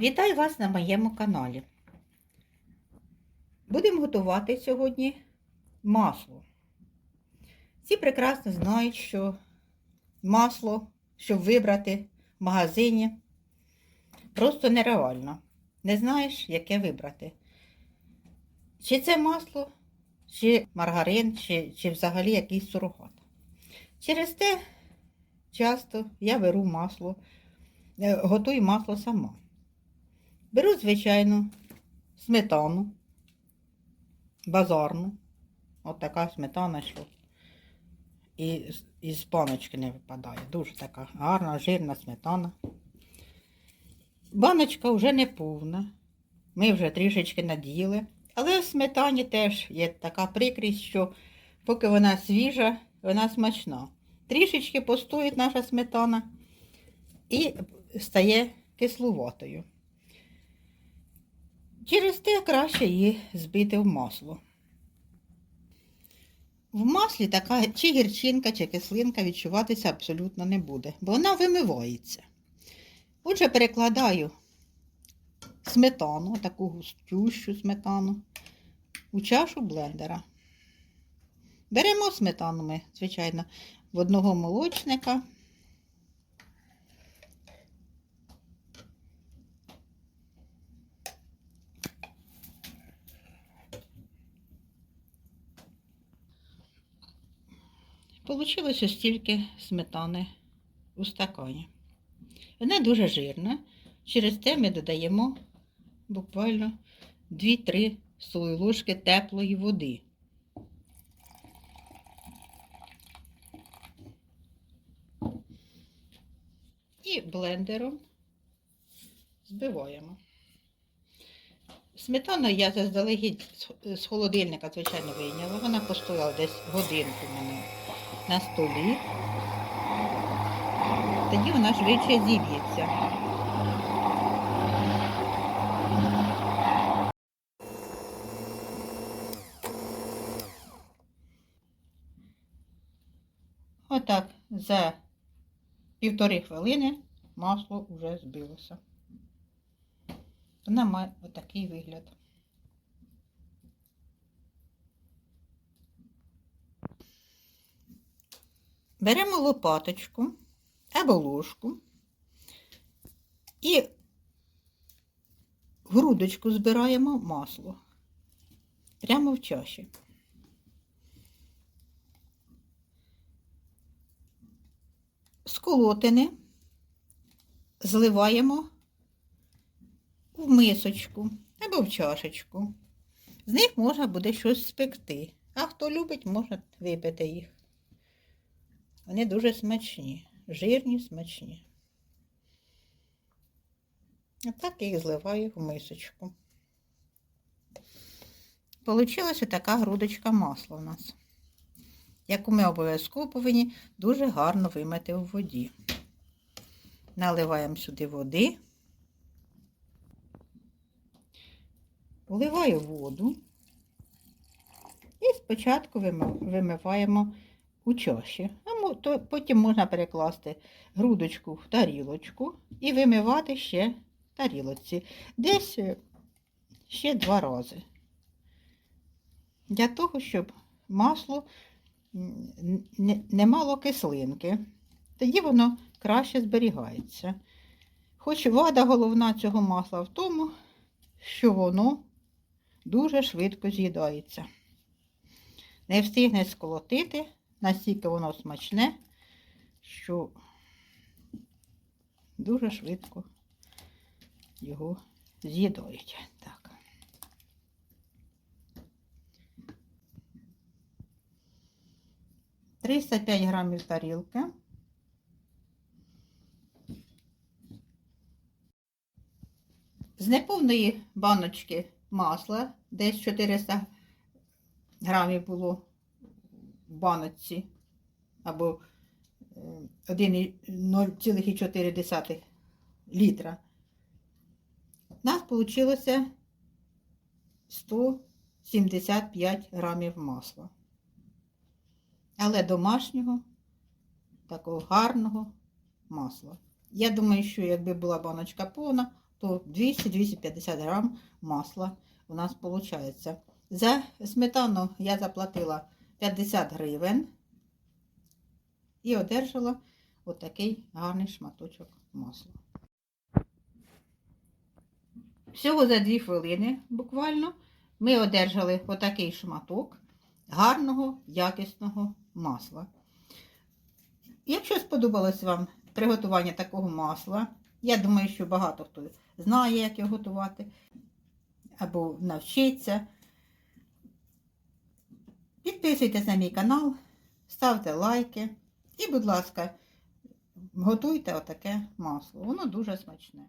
Вітаю вас на моєму каналі. Будемо готувати сьогодні масло. Всі прекрасно знають, що масло, щоб вибрати в магазині, просто нереально. Не знаєш, яке вибрати. Чи це масло, чи маргарин, чи, чи взагалі якийсь сурогат. Через те часто я беру масло, е, готую масло сама. Беру, звичайно, сметану, базарну. От така сметана, що і із баночки не випадає. Дуже така гарна, жирна сметана. Баночка вже не повна. Ми вже трішечки наділи. Але в сметані теж є така прикрість, що поки вона свіжа, вона смачна. Трішечки постоїть наша сметана і стає кисловатою. Через те краще її збити в масло. В маслі така чи гірчинка, чи кислинка відчуватися абсолютно не буде, бо вона вимивається. Отже, перекладаю сметану, таку густющу сметану, у чашу блендера. Беремо сметану ми, звичайно, в одного молочника. Получилося стільки сметани у стакані. Вона дуже жирна. Через те ми додаємо буквально 2-3 столові ложки теплої води. І блендером збиваємо. Сметану я заздалегідь з- холодильника, звичайно, вийняла. Вона постояла десь годинку мене на столі. Тоді вона швидше зіб'ється. Отак за півтори хвилини масло вже збилося. Вона має отакий вигляд. Беремо лопаточку або ложку і грудочку збираємо масло прямо в чаші. З колотини зливаємо в мисочку або в чашечку. З них можна буде щось спекти. А хто любить, може випити їх. Вони дуже смачні, жирні, смачні. А так їх зливаю в мисочку. Получилася така грудочка масла у нас, яку ми обов'язково повинні дуже гарно вимити у воді. Наливаємо сюди води, вливаю воду і спочатку вимиваємо у чаші. А то потім можна перекласти грудочку в тарілочку і вимивати ще тарілочці. Десь е, ще два рази. Для того, щоб масло не мало кислинки. Тоді воно краще зберігається. Хоч вада головна цього масла в тому, що воно дуже швидко з'їдається. Не встигне сколотити, настільки воно смачне, що дуже швидко його з'їдають. Так. Триста п'ять грамів тарілки. З неповної баночки масла, десь 400 грамів було баночці, або е, 1,0,4 літра. У нас вийшло 175 грамів масла. Але домашнього, такого гарного масла. Я думаю, що якби була баночка повна, то 200-250 грам масла у нас виходить. За сметану я заплатила 50 гривень і одержала отакий гарний шматочок масла. Всього за 2 хвилини буквально ми одержали отакий шматок гарного, якісного масла. Якщо сподобалось вам приготування такого масла, я думаю, що багато хто знає, як його готувати, або навчиться. Підписуйтесь на мій канал, ставте лайки і, будь ласка, готуйте отаке масло. Воно дуже смачне.